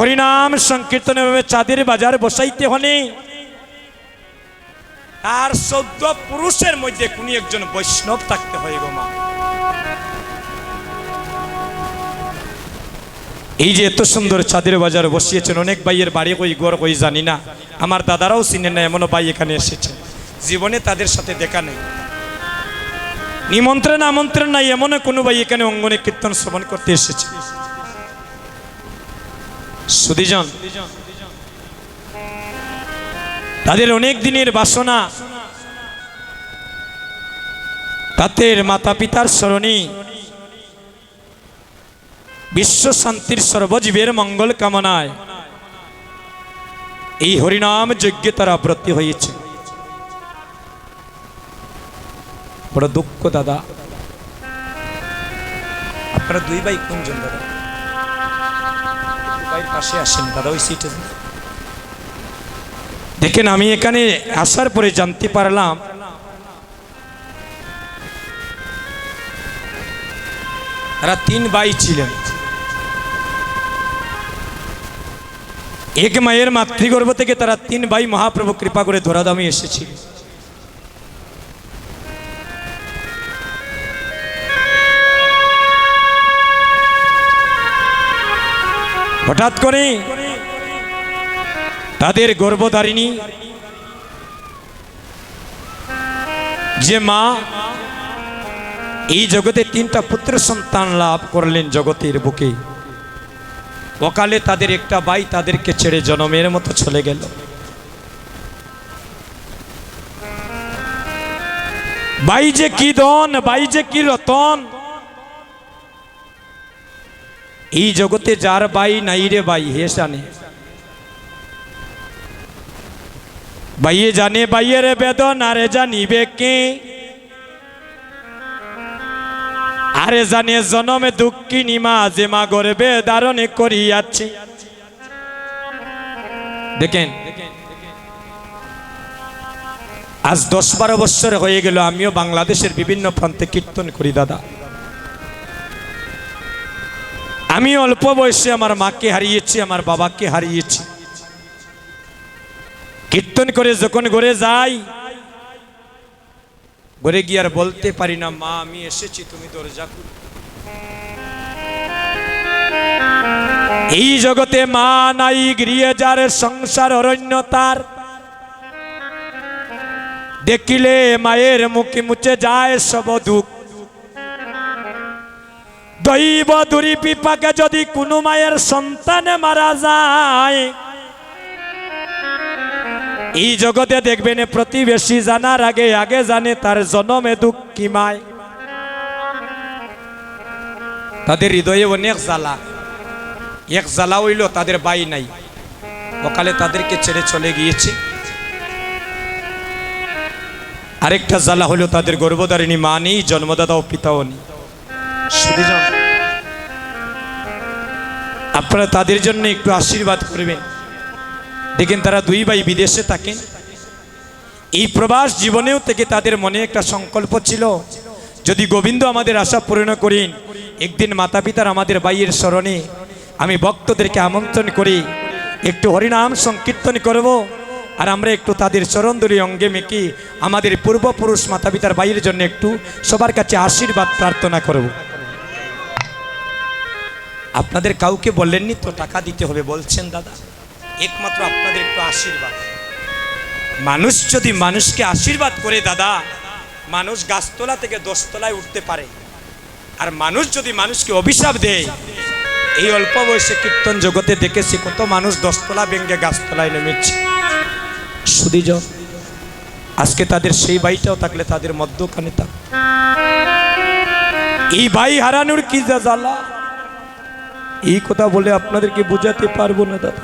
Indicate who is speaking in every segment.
Speaker 1: হরিনাম সংকীর্তন চাঁদের বাজার বসাইতে হনি আর চোদ্দ পুরুষের মধ্যে কোন একজন বৈষ্ণব থাকতে হয় গো মা এই যে এত সুন্দর চাঁদের বাজার বসিয়েছেন অনেক ভাইয়ের বাড়ি কই গর কই জানি না আমার দাদারাও চিনে না এমনও ভাই এখানে এসেছে জীবনে তাদের সাথে দেখা নেই নিমন্ত্রণ আমন্ত্রণ নাই এমনও কোনো ভাই এখানে অঙ্গনে কীর্তন শ্রবণ করতে এসেছে সুদিজন তাদের অনেক দিনের বাসনা তাদের মাতা পিতার স্মরণী বিশ্ব শান্তির সর্বজীবের মঙ্গল কামনায় এই হরিনাম যজ্ঞে তারা ব্রত হয়েছে বড় দুঃখ দাদা আপনারা দুই ভাই কোনজন দাদা দেখেন আমি এখানে আসার পরে জানতে পারলাম তারা তিন ভাই ছিলেন এক মায়ের মাতৃগর্ভ থেকে তারা তিন ভাই মহাপ্রভু কৃপা করে ধরাধামে এসেছিলেন হঠাৎ করে তাদের গর্ভধারিণী যে মা এই জগতে তিনটা পুত্র সন্তান লাভ করলেন জগতের বুকে অকালে তাদের একটা বাই তাদেরকে ছেড়ে জনমের মতো চলে গেল বাই যে কি দন বাই যে কি রতন এই জগতে যার বাই নাই রে বাই হে জানে বাইয়ে জানে বাইয়ের বেদন আরে জানিবে কে আরে জানে জনমে দুঃখিনী মা যে মা গরবে দারণে করিয়াছি দেখেন আজ দশ বারো বছর হয়ে গেল আমিও বাংলাদেশের বিভিন্ন প্রান্তে কীর্তন করি দাদা আমি অল্প বয়সে আমার মাকে হারিয়েছি আমার বাবাকে হারিয়েছি কীর্তন করে যখন ঘরে যাই ঘরে গিয়ে আর বলতে পারি না মা আমি এসেছি তুমি দরজা খুলো এই জগতে মা নাই গৃহে যার সংসার অরণ্য তার দেখিলে মায়ের মুখে মুছে যায় সব দুঃখ দৈব দুরি পিপাকে যদি কোনো মায়ের সন্তানে মারা যায় এই জগতে দেখবেন প্রতিবেশী জানার আগে আগে জানে তার জনমে কি মায় তাদের হৃদয়ে অনেক জ্বালা এক জ্বালা হইল তাদের বাই নাই ওকালে তাদেরকে ছেড়ে চলে গিয়েছে আরেকটা জ্বালা হইল তাদের গর্ভধারিণী মা নেই জন্মদাতা ও পিতাও নেই শুধু আপনারা তাদের জন্য একটু আশীর্বাদ করবেন দেখেন তারা দুই ভাই বিদেশে থাকেন এই প্রবাস জীবনেও থেকে তাদের মনে একটা সংকল্প ছিল যদি গোবিন্দ আমাদের আশা পূরণ করেন একদিন মাতা পিতার আমাদের বাইয়ের স্মরণে আমি ভক্তদেরকে আমন্ত্রণ করি একটু হরিনাম সংকীর্তন করব আর আমরা একটু তাদের চরণদলি অঙ্গে মেকি আমাদের পূর্বপুরুষ মাতা পিতার বাইয়ের জন্য একটু সবার কাছে আশীর্বাদ প্রার্থনা করবো আপনাদের কাউকে বললেননি তো টাকা দিতে হবে বলছেন দাদা একমাত্র আপনাদের একটু আশীর্বাদ মানুষ যদি মানুষকে আশীর্বাদ করে দাদা মানুষ গাছতলা থেকে দশতলায় উঠতে পারে আর মানুষ যদি মানুষকে অভিশাপ দেয় এই অল্প বয়সে কীর্তন জগতে দেখেছি কত মানুষ দশতলা ভেঙ্গে গাছতলায় নেমেছে সুদীজ আজকে তাদের সেই বাড়িটাও থাকলে তাদের মধ্যখানে থাক এই বাই হারানোর কি জ্বালা এই কথা বলে আপনাদেরকে বোঝাতে পারবো না দাদা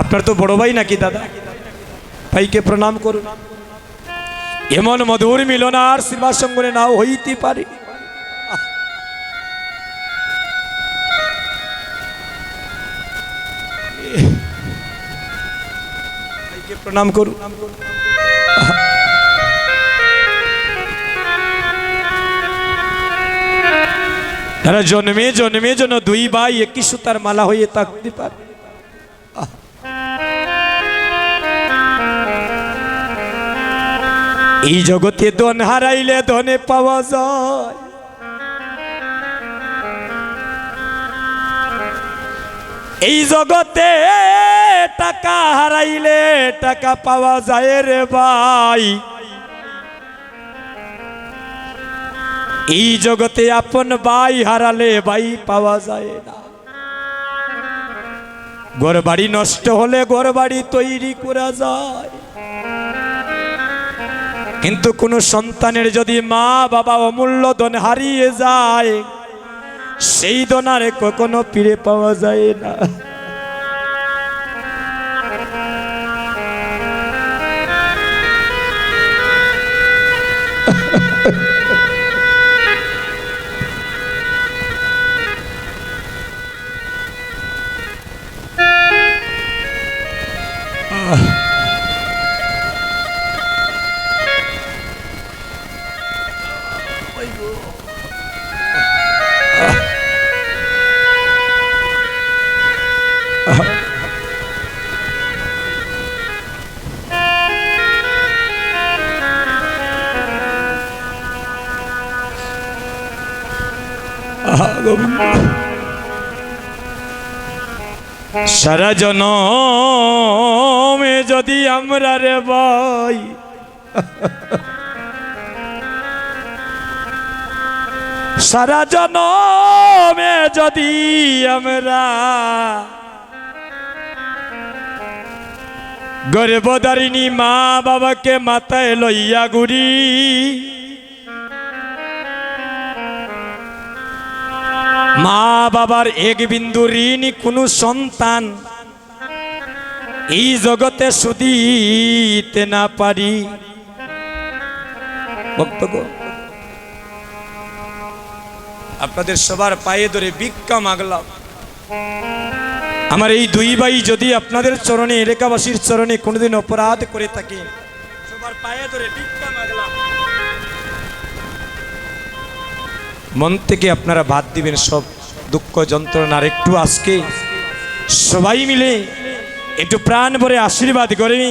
Speaker 1: আপনার তো বড় ভাই নাকি দাদা ভাইকে প্রণাম করুন এমন মধুর মিলন আর শ্রীবাস সঙ্গনে নাও হইতে পারে প্রণাম করুন তারা জন্মে জন্মে যেন দুই ভাই একই সুতার মালা হয়ে থাকতে পারে এই জগতে ধন হারাইলে ধনে পাওয়া যায় এই জগতে টাকা হারাইলে টাকা পাওয়া যায় রে ভাই এই জগতে আপন বাই হারালে বাই পাওয়া যায় না গোর বাড়ি নষ্ট হলে গোর বাড়ি তৈরি করা যায় কিন্তু কোনো সন্তানের যদি মা বাবা অমূল্য ধন হারিয়ে যায় সেই দনারে কখনো ফিরে পাওয়া যায় না সারা জন যদি আমরা রে ভাই সারা জনমে যদি আমরা গর্বদারিণী মা বাবাকে মাথায় লইয়া ঘুরি মা বাবার এক বিন্দু ঋণ কোনো সন্তান এই জগতে সুদিতে না পারি বক্তব্য আপনাদের সবার পায়ে ধরে ভিক্ষা মাগলাম আমার এই দুই ভাই যদি আপনাদের চরণে এলাকাবাসীর চরণে কোনোদিন অপরাধ করে থাকে সবার পায়ে ধরে ভিক্ষা মাগলাম মন থেকে আপনারা বাদ দিবেন সব দুঃখ যন্ত্রণার একটু আজকে সবাই মিলে একটু প্রাণ ভরে আশীর্বাদ করেনি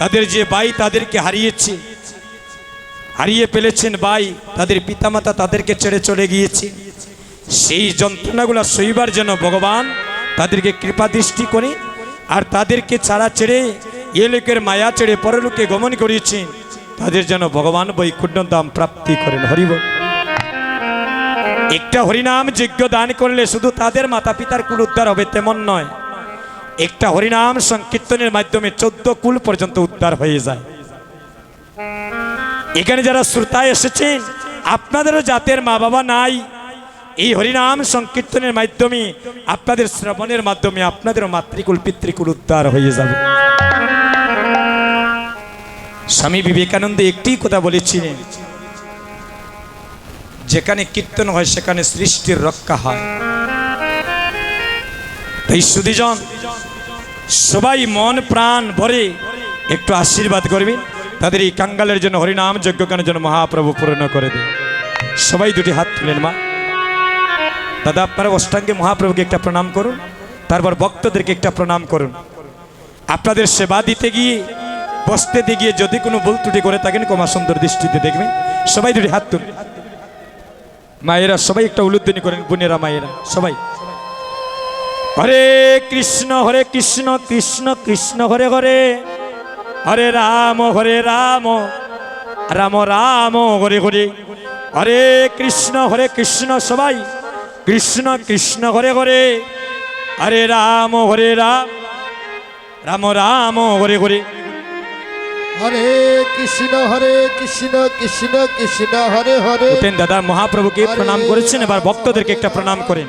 Speaker 1: তাদের যে বাই তাদেরকে হারিয়েছে হারিয়ে ফেলেছেন বাই তাদের পিতামাতা তাদেরকে ছেড়ে চলে গিয়েছে সেই যন্ত্রণাগুলো সইবার জন্য ভগবান তাদেরকে কৃপা দৃষ্টি করে আর তাদেরকে ছাড়া ছেড়ে এ লোকের মায়া ছেড়ে পরলোকে গমন করিয়েছেন তাদের যেন ভগবান বৈকুণ্ঠ দাম প্রাপ্তি করেন হরিব একটা হরিনাম যজ্ঞ দান করলে শুধু তাদের মাতা পিতার কুল উদ্ধার হবে তেমন নয় একটা হরিনাম সংকীর্তনের মাধ্যমে চোদ্দ কুল পর্যন্ত উদ্ধার হয়ে যায় এখানে যারা শ্রোতায় এসেছেন আপনাদেরও জাতের মা বাবা নাই এই হরিনাম সংকীর্তনের মাধ্যমে আপনাদের শ্রবণের মাধ্যমে আপনাদেরও মাতৃকুল পিতৃকুল উদ্ধার হয়ে যাবে স্বামী বিবেকানন্দ একটি কথা বলেছিলেন যেখানে কীর্তন হয় সেখানে সৃষ্টির রক্ষা হয় তাই সুদীজন সবাই মন প্রাণ ভরে একটু আশীর্বাদ করবেন তাদের এই কাঙ্গালের জন্য হরিনাম যজ্ঞকানের জন্য মহাপ্রভু পূর্ণ করে দেবে সবাই দুটি হাত তুলেন মা দাদা আপনারা অষ্টাঙ্গে মহাপ্রভুকে একটা প্রণাম করুন তারপর ভক্তদেরকে একটা প্রণাম করুন আপনাদের সেবা দিতে গিয়ে বসতে গিয়ে যদি কোনো ভুল ত্রুটি করে থাকেন কমা সুন্দর দৃষ্টিতে দেখবেন সবাই দুটি হাত তুলুন মায়েরা সবাই একটা উলুদ্দিনী করেন বোনেরা মায়েরা সবাই হরে কৃষ্ণ হরে কৃষ্ণ কৃষ্ণ কৃষ্ণ হরে হরে হরে রাম হরে রাম রাম রাম হরে হরে হরে কৃষ্ণ হরে কৃষ্ণ সবাই কৃষ্ণ কৃষ্ণ হরে হরে হরে রাম হরে রাম রাম রাম হরে হরে হরে কৃষ্ণ হরে কৃষ্ণ কৃষ্ণ কৃষ্ণ হরে হরে দাদা মহাপ্রভুকে প্রণাম করেছেন এবার ভক্তদেরকে একটা প্রণাম করেন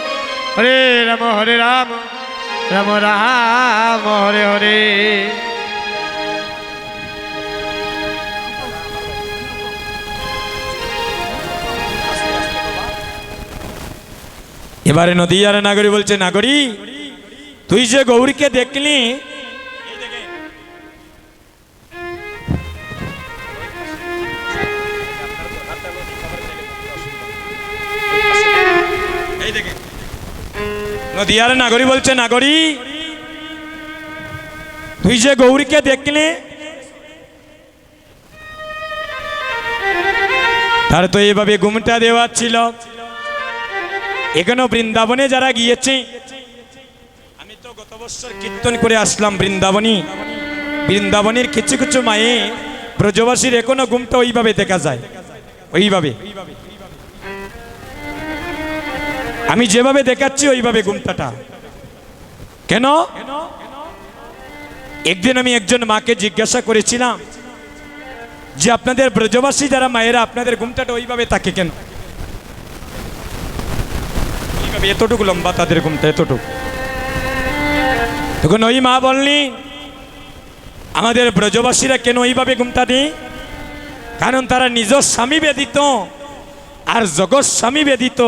Speaker 1: হরে রাম হরে রাম রাম রাম হরে হরে এবারে নদীয়ার নাগরী বলছে নাগরী তুই যে গৌরীকে দেখলি দেখে নদিয়ার নাগরী বলছে নাগরী তুই যে গৌরীকে দেখলে তার তো এইভাবে ঘুমটা দেওয়ার ছিল এখনো বৃন্দাবনে যারা গিয়েছে আমি তো গত বছর কীর্তন করে আসলাম বৃন্দাবনী বৃন্দাবনের কিছু কিছু মায়ে ব্রজবাসীর এখনো গুমটা ওইভাবে দেখা যায় ওইভাবে আমি যেভাবে দেখাচ্ছি ওইভাবে ঘুমটাটা কেন একদিন আমি একজন মাকে জিজ্ঞাসা করেছিলাম যে আপনাদের ব্রজবাসী যারা মায়েরা আপনাদের ঘুমটাটা ওইভাবে থাকে কেন এইভাবে এতটুকু লম্বা তাদের ঘুমটা এতটুকু তখন ওই মা বললি আমাদের ব্রজবাসীরা কেন ওইভাবে ঘুমটা নেই কারণ তারা নিজ স্বামী বেদিত আর জগৎ স্বামী বেদিত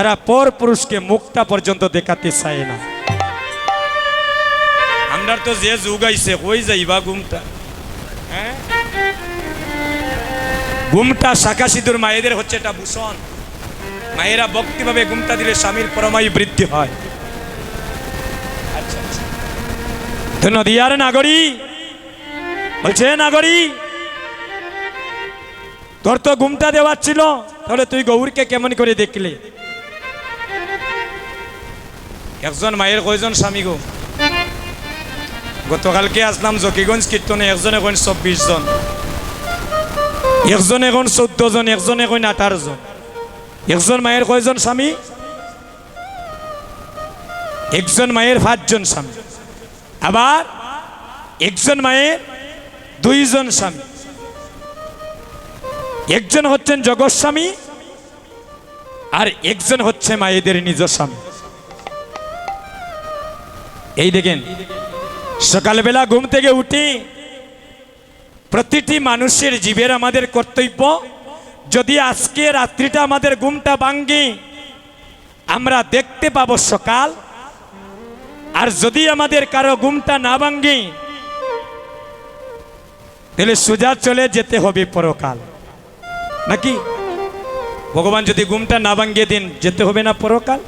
Speaker 1: এরা পর পুরুষকে মুখটা পর্যন্ত দেখাতে চায় না আমরা তো যে যুগ আইছে কই যাইবা গুমটা হ্যাঁ গুমটা শাখা সিঁদুর মায়েদের হচ্ছে এটা ভূষণ মায়েরা ভক্তিভাবে গুমটা দিলে স্বামীর পরমায়ু বৃদ্ধি হয় আচ্ছা আচ্ছা নদিয়ার নাগরী বলছে নাগরী তোর তো গুমটা দেওয়ার ছিল তাহলে তুই গৌরকে কেমন করে দেখলি একজন মায়ের কয়জন স্বামী গো গতকালকে আসলাম জকিগঞ্জ কীর্তনে একজন এখন চব্বিশ জন একজন এখন চোদ্দ জন একজন এখন আঠারো জন একজন মায়ের কয়জন স্বামী একজন মায়ের পাঁচজন স্বামী আবার একজন মায়ের দুইজন স্বামী একজন হচ্ছেন জগৎস্বামী আর একজন হচ্ছে মায়েদের নিজ স্বামী এই দেখেন সকালবেলা ঘুম থেকে উঠি প্রতিটি মানুষের জীবের আমাদের কর্তব্য যদি আজকে রাত্রিটা আমাদের ঘুমটা বাঙ্গি আমরা দেখতে পাবো সকাল আর যদি আমাদের কারো ঘুমটা না ভাঙ্গি তাহলে সোজা চলে যেতে হবে পরকাল নাকি ভগবান যদি ঘুমটা না ভাঙ্গিয়ে দিন যেতে হবে না পরকাল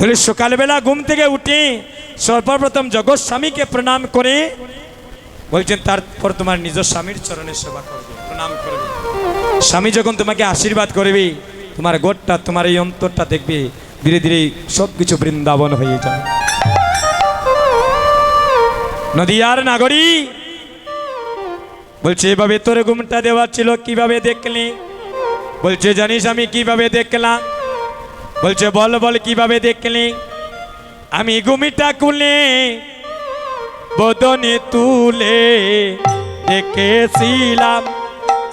Speaker 1: বলে সকালবেলা ঘুম থেকে উঠে সর্বপ্রথম জগৎ স্বামীকে প্রণাম করে বলছেন তারপর তোমার নিজ স্বামীর চরণে সেবা করবে প্রণাম করবে স্বামী যখন তোমাকে আশীর্বাদ করবে তোমার গোটটা তোমার এই অন্তরটা দেখবে ধীরে ধীরে সব কিছু বৃন্দাবন হয়ে যায় নদীয়ার নাগরী বলছে এভাবে তোর ঘুমটা দেওয়া ছিল কিভাবে দেখলি বলছে জানিস আমি কিভাবে দেখলাম বলছে বল বল কিভাবে দেখলি আমি গুমিটা কুলে বদনে তুলে দেখেছিলাম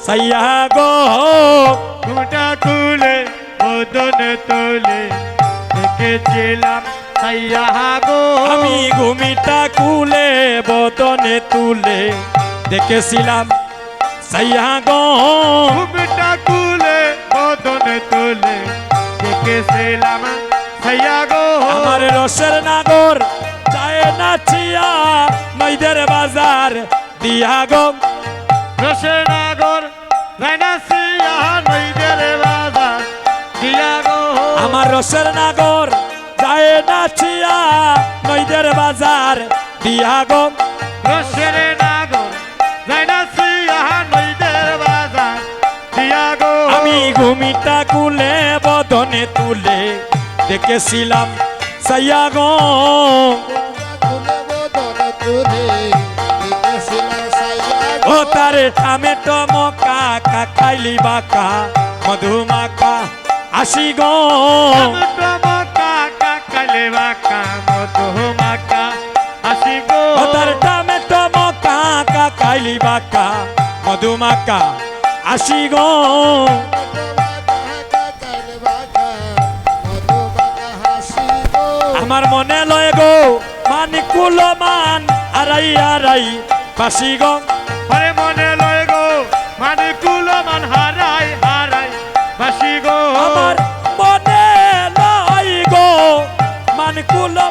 Speaker 1: সাইয়া গো
Speaker 2: গুমিটা কুলে বদনে তুলে দেখেছিলাম সাইয়া গো
Speaker 1: আমি গুমিটা কুলে বদনে তুলে দেখেছিলাম সাইয়া গো
Speaker 2: গুমিটা কুলে বদনে তুলে তোমাকে সেলাম সাইয়া গো
Speaker 1: আমার রসের নাগর চায় নাচিয়া নইদের বাজার দিয়া গো
Speaker 2: রসের নাগর রাইনাসিয়া নইদের বাজার দিয়া গো
Speaker 1: আমার রসের নাগর যায় নাচিয়া নইদের বাজার দিয়া গো
Speaker 2: রসের নাগর রাইনাসিয়া নইদের বাজার দিয়া গো
Speaker 1: আমি ঘুমিটা কুলে মনে তুলে দেখেছিলাম সাইয়া ও তারে টামেটো মকা কাকাইলি বাকা আসি
Speaker 2: বাকা মধুমাকা আসি
Speaker 1: গো মধুমাকা আসি গো তোমার মনে লয় গো মানি কুলো মান আরাই আরাই গো
Speaker 2: আরে মনে লয় গো মানি কুলো মান হারাই হারাই পাশি গো
Speaker 1: আমার মনে লয় গো মানি কুলো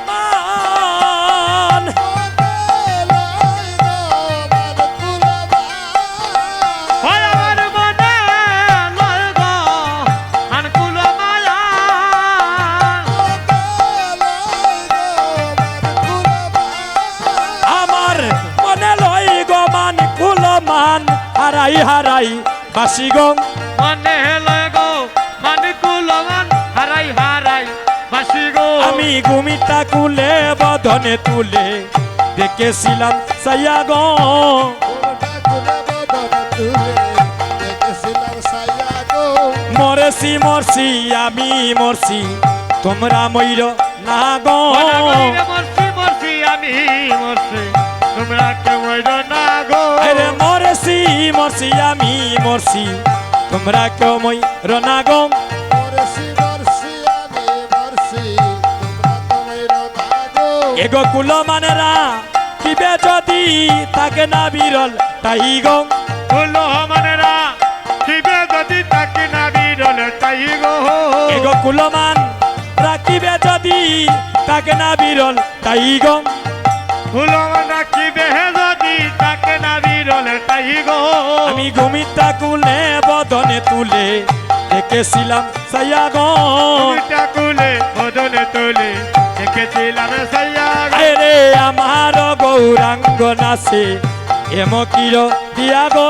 Speaker 1: হারাই বাসি গং
Speaker 2: মনে হেলয় গো মানে কুলমান হারাই হারাই বাসি গো
Speaker 1: আমি গুমিতা কুলে বধনে তুলে দেখে দেখেছিলাম সাইয়া গো মরেছি মরসি আমি মরসি তোমরা ময়ূর না গো
Speaker 2: মরসি মরসি আমি মরসি তোমরা
Speaker 1: আমি তোমরা কেউ মই এগো কুল কিবে যদি তাকে না বিরল তাই গম
Speaker 2: কুল কিবে যদি তাকে না বিরল তাই
Speaker 1: এগো কুল মান রাখিবে যদি তাকে না বিরল তাই
Speaker 2: কুল থাকিবে তাকে না বিরলে তাই গো
Speaker 1: আমি ঘুমিতা কুলে বদনে তুলে দেখেছিলাম সাইয়া গো
Speaker 2: ঘুমিতা কুলে বদনে তুলে দেখেছিলাম সাইয়া
Speaker 1: রে আমার গৌরাঙ্গ নাচে এমকির দিয়া গো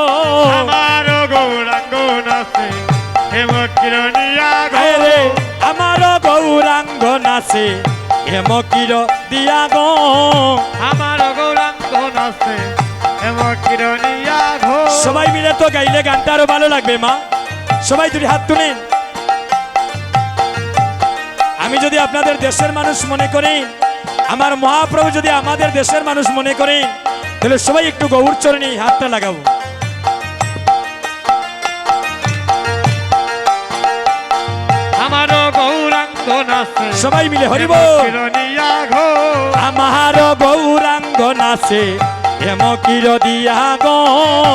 Speaker 2: আমার গৌরাঙ্গ নাচে এমকির দিয়া রে
Speaker 1: আমার গৌরাঙ্গ দিয়া গো
Speaker 2: আমার গৌরাঙ্গ আছে
Speaker 1: সবাই মিলে তো গাইলে গানটা আরো ভালো লাগবে মা সবাই দুটি হাত তুলেন আমি যদি আপনাদের দেশের মানুষ মনে করি আমার মহাপ্রভু যদি আমাদের দেশের মানুষ মনে করি তাহলে সবাই একটু গৌর চরণে হাতটা লাগাবো সবাই মিলে হরিবো আমার গৌরা নাচে হেম কির দিয়া গ